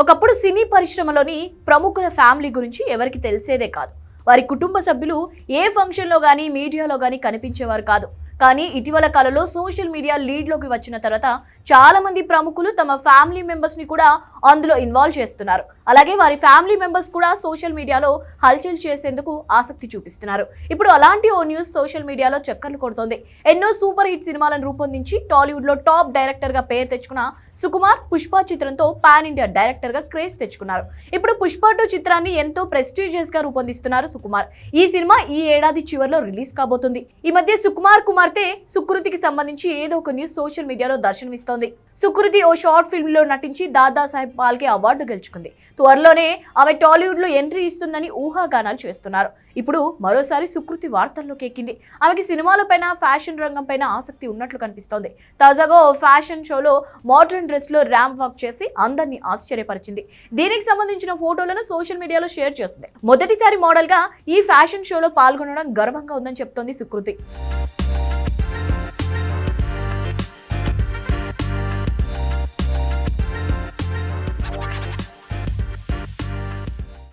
ఒకప్పుడు సినీ పరిశ్రమలోని ప్రముఖుల ఫ్యామిలీ గురించి ఎవరికి తెలిసేదే కాదు. వారి కుటుంబ సభ్యులు ఏ ఫంక్షన్లో కానీ మీడియాలో కానీ కనిపించేవారు కాదు. కానీ ఇటీవల కాలంలో సోషల్ మీడియా లీడ్లోకి వచ్చిన తర్వాత చాలా మంది ప్రముఖులు తమ ఫ్యామిలీ మెంబర్స్ని కూడా అందులో ఇన్వాల్వ్ చేస్తున్నారు. అలాగే వారి ఫ్యామిలీ మెంబర్స్ కూడా సోషల్ మీడియాలో హల్చల్ చేసేందుకు ఆసక్తి చూపిస్తున్నారు. ఇప్పుడు అలాంటి ఓ న్యూస్ సోషల్ మీడియాలో చక్కర్లు కొడుతోంది. ఎన్నో సూపర్ హిట్ సినిమాలను రూపొందించి టాలీవుడ్లో టాప్ డైరెక్టర్గా పేరు తెచ్చుకున్న సుకుమార్ పుష్ప చిత్రంతో పాన్ ఇండియా డైరెక్టర్గా క్రేజ్ తెచ్చుకున్నారు. ఇప్పుడు పుష్ప టూ చిత్రాన్ని ఎంతో ప్రెస్టీజియస్గా రూపొందిస్తున్నారు సుకుమార్. ఈ సినిమా ఈ ఏడాది చివరిలో రిలీజ్ కాబోతుంది. ఈ మధ్య సుకుమార్ కుమార్ అయితే సుకృతికి సంబంధించి ఏదో ఒక న్యూస్ సోషల్ మీడియాలో దర్శనమిస్తోంది. సుకృతి ఓ షార్ట్ ఫిల్మ్లో నటించి దాదాసాహెబ్ పాల్కే అవార్డు గెలుచుకుంది. త్వరలోనే ఆమె టాలీవుడ్లో ఎంట్రీ ఇస్తుందని ఊహాగానాలు చేస్తున్నారు. ఇప్పుడు మరోసారి సుకృతి వార్తల్లోకి ఎక్కింది. ఆమెకి సినిమాలపైన ఫ్యాషన్ రంగంపైన ఆసక్తి ఉన్నట్లు కనిపిస్తోంది. తాజాగా ఓ ఫ్యాషన్ షోలో మోడర్న్ డ్రెస్లో ర్యాంప్ వాక్ చేసి అందరినీ ఆశ్చర్యపరిచింది. దీనికి సంబంధించిన ఫోటోలను సోషల్ మీడియాలో షేర్ చేస్తుంది. మొదటిసారి మోడల్గా ఈ ఫ్యాషన్ షోలో పాల్గొనడం గర్వంగా ఉందని చెప్తోంది సుకృతి.